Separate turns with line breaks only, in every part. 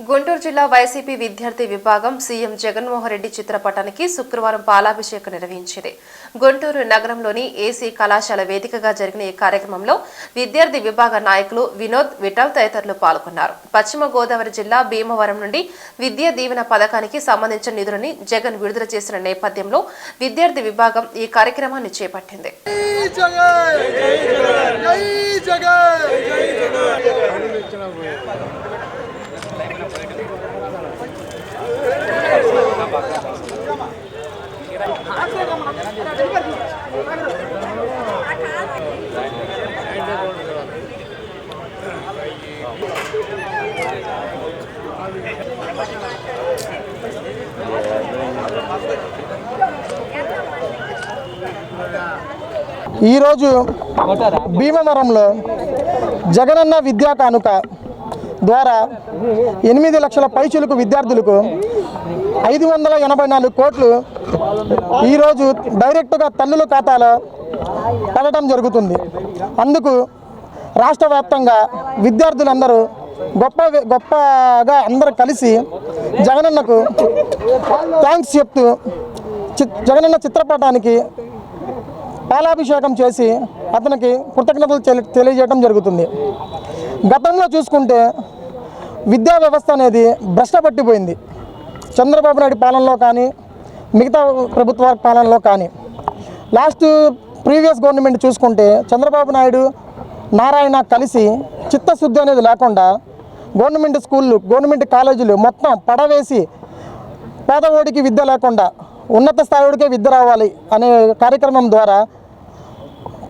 గుంటూరు జిల్లా వైసీపీ విద్యార్థి విభాగం సీఎం జగన్మోహన్ రెడ్డి చిత్రపటానికి శుక్రవారం పాలాభిషేకం నిర్వహించింది. గుంటూరు నగరంలోని ఏసీ కళాశాల వేదికగా జరిగిన ఈ కార్యక్రమంలో విద్యార్థి విభాగ నాయకులు వినోద్ విఠల్ తదితరులు పాల్గొన్నారు. పశ్చిమ గోదావరి జిల్లా భీమవరం నుండి విద్యా దీవెన పథకానికి సంబంధించిన నిధులని జగన్ విడుదల చేసిన నేపథ్యంలో విద్యార్థి విభాగం ఈ కార్యక్రమాన్ని చేపట్టింది.
జగన్!
ఈరోజు భీమవరంలో జగనన్న విద్యా కానుక ద్వారా ఎనిమిది లక్షల పైచులకు విద్యార్థులకు ఐదు వందల ఎనభై నాలుగు కోట్లు ఈరోజు డైరెక్ట్గా తల్లుల ఖాతాలో పడటం జరుగుతుంది. అందుకు రాష్ట్ర వ్యాప్తంగా విద్యార్థులందరూ గొప్ప గొప్పగా అందరూ కలిసి జగనన్నకు థ్యాంక్స్ చెప్తూ జగనన్న చిత్రపటానికి పాలాభిషేకం చేసి అతనికి కృతజ్ఞతలు తెలి- తెలియజేయడం జరుగుతుంది. గతంలో చూసుకుంటే విద్యా వ్యవస్థ అనేది భ్రష్టపట్టిపోయింది. చంద్రబాబు నాయుడు పాలనలో కానీ మిగతా ప్రభుత్వ పాలనలో కానీ. లాస్ట్ ప్రీవియస్ గవర్నమెంట్ చూసుకుంటే చంద్రబాబు నాయుడు నారాయణ కలిసి చిత్తశుద్ధి అనేది లేకుండా గవర్నమెంట్ స్కూళ్ళు గవర్నమెంట్ కాలేజీలు మొత్తం పడవేసి పేదవాడికి విద్య లేకుండా ఉన్నత స్థాయిడికే విద్య రావాలి అనే కార్యక్రమం ద్వారా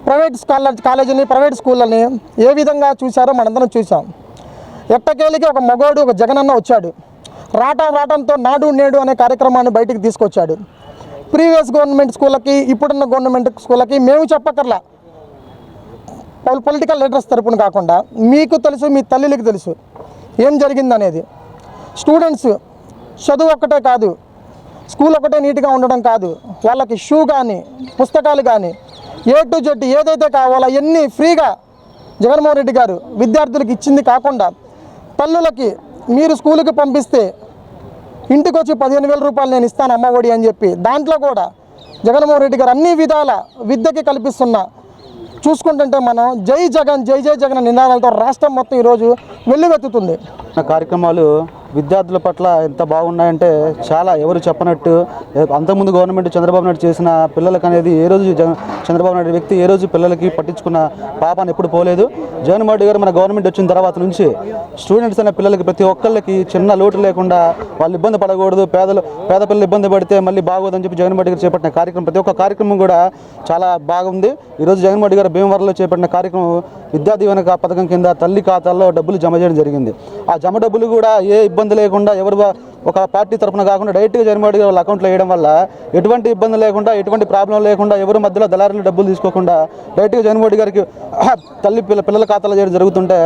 ప్రైవేట్ కాలేజ్ కాలేజీని ప్రైవేట్ స్కూళ్ళని ఏ విధంగా చూశారో మనందరం చూసాం ఎట్టకేలికి ఒక మగోడు ఒక జగనన్న వచ్చాడు. రాటా రాటంతో నాడు నేడు అనే కార్యక్రమాన్ని బయటికి తీసుకొచ్చాడు. ప్రీవియస్ గవర్నమెంట్ స్కూళ్ళకి ఇప్పుడున్న గవర్నమెంట్ స్కూళ్ళకి మేము చెప్పక్కర్లా. పొల్- పొలిటికల్ లీడర్స్ తరపున కాకుండా మీకు తెలుసు మీ తల్లికి తెలుసు ఏం జరిగింది అనేది స్టూడెంట్స్ చదువు ఒక్కటే కాదు స్కూల్ ఒకటే నీట్గా ఉండడం కాదు వాళ్ళకి షూ కానీ పుస్తకాలు కానీ ఏ టు జెడ్ ఏదైతే కావాలో అవన్నీ ఫ్రీగా జగన్మోహన్ రెడ్డి గారు విద్యార్థులకు ఇచ్చింది కాకుండా తల్లులకి మీరు స్కూల్కి పంపిస్తే ఇంటికి వచ్చి పదిహేను వేల రూపాయలు నేను ఇస్తాను అమ్మఒడి అని చెప్పి దాంట్లో కూడా జగన్మోహన్ రెడ్డి గారు అన్ని విధాల విద్యకి కల్పిస్తున్న చూసుకుంటుంటే మనం జై జగన్ జై జై జగన్ నినాదాలతో రాష్ట్రం మొత్తం ఈరోజు వెల్లువెత్తుతుంది
చేసిన కార్యక్రమాలు విద్యార్థుల పట్ల ఎంత బాగున్నాయంటే చాలా ఎవరు చెప్పనట్టు అంతకుముందు గవర్నమెంట్ చంద్రబాబు నాయుడు చేసిన పిల్లలకు అనేది ఏ రోజు చంద్రబాబు నాయుడు వ్యక్తి ఏ రోజు పిల్లలకి పట్టించుకున్న పాపాన్ని ఎప్పుడు పోలేదు. జగన్మోహన్ రెడ్డి గారు మన గవర్నమెంట్ వచ్చిన తర్వాత నుంచి స్టూడెంట్స్ అనే పిల్లలకి ప్రతి ఒక్కళ్ళకి చిన్న లోటు లేకుండా వాళ్ళు ఇబ్బంది పడకూడదు పేదలు పేద పిల్లలు ఇబ్బంది పడితే మళ్ళీ బాగోదని చెప్పి జగన్మోహన్ రెడ్డి గారు చేపట్టిన కార్యక్రమం. ప్రతి ఒక్క కార్యక్రమం కూడా చాలా బాగుంది. ఈరోజు జగన్మోహన్ రెడ్డి గారు భీమవరంలో చేపట్టిన కార్యక్రమం విద్యా దీవెన పథకం కింద తల్లి ఖాతాల్లో డబ్బులు జమ చేయడం జరిగింది. ఆ జమ డబ్బులు కూడా ఏ ఇబ్బంది లేకుండా ఎవరు ఒక పార్టీ తరఫున కాకుండా డైరెక్ట్గా జగన్మోహన్ రెడ్డి వాళ్ళ అకౌంట్లో వేయడం వల్ల ఎటువంటి ఇబ్బంది లేకుండా ఎటువంటి ప్రాబ్లం లేకుండా ఎవరు మధ్యలో దళారులు డబ్బులు తీసుకోకుండా డైరెక్ట్గా జగన్మోహన్ గారికి తల్లి పిల్ల పిల్లల ఖాతాలో చేయడం జరుగుతుంటే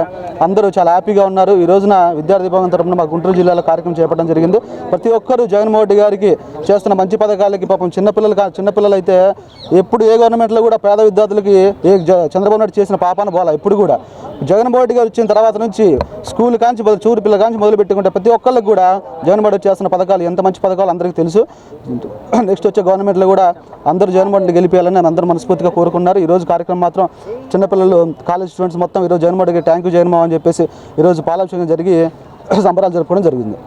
అందరూ చాలా హ్యాపీగా ఉన్నారు. ఈ రోజున విద్యార్థి భవన్ తరఫున మా గుంటూరు జిల్లాలో కార్యక్రమం చేపట్టడం జరిగింది. ప్రతి ఒక్కరూ జగన్మోహన్ రెడ్డి గారికి చేస్తున్న మంచి పథకాలకి పాపం చిన్నపిల్లలు చిన్నపిల్లలు అయితే ఎప్పుడు ఏ గవర్నమెంట్లో కూడా పేద విద్యార్థులకి ఏ జ- చంద్రబాబు నాయుడు చేసిన పాపాన పోలా ఇప్పుడు కూడా. జగన్మోహన్ రెడ్డి గారు వచ్చిన తర్వాత నుంచి స్కూల్ కాంచి మొదలు చూరు పిల్ల కాంచి మొదలు పెట్టుకుంటే ప్రతి ఒక్కళ్ళకి కూడా జగన్మోహన్ రెడ్డి చేస్తున్న పథకాలు ఎంత మంచి పథకాలు అందరికీ తెలుసు. నెక్స్ట్ వచ్చే గవర్నమెంట్లో కూడా అందరూ జగన్మోహన్ రెడ్డి గెలిపేయాలని అందరూ మనస్ఫూర్తిగా కోరుకున్నారు ఈ రోజు కార్యక్రమం మాత్రం చిన్నపిల్లలు కాలేజ్ స్టూడెంట్స్ మొత్తం ఈరోజు జగన్మోహన్ రెడ్డికి థ్యాంక్ యూ జగన్మోహన్ అని చెప్పేసి ఈరోజు పాలాభిషేకం జరిగి సంబరాలు జరుపుకోవడం జరిగింది.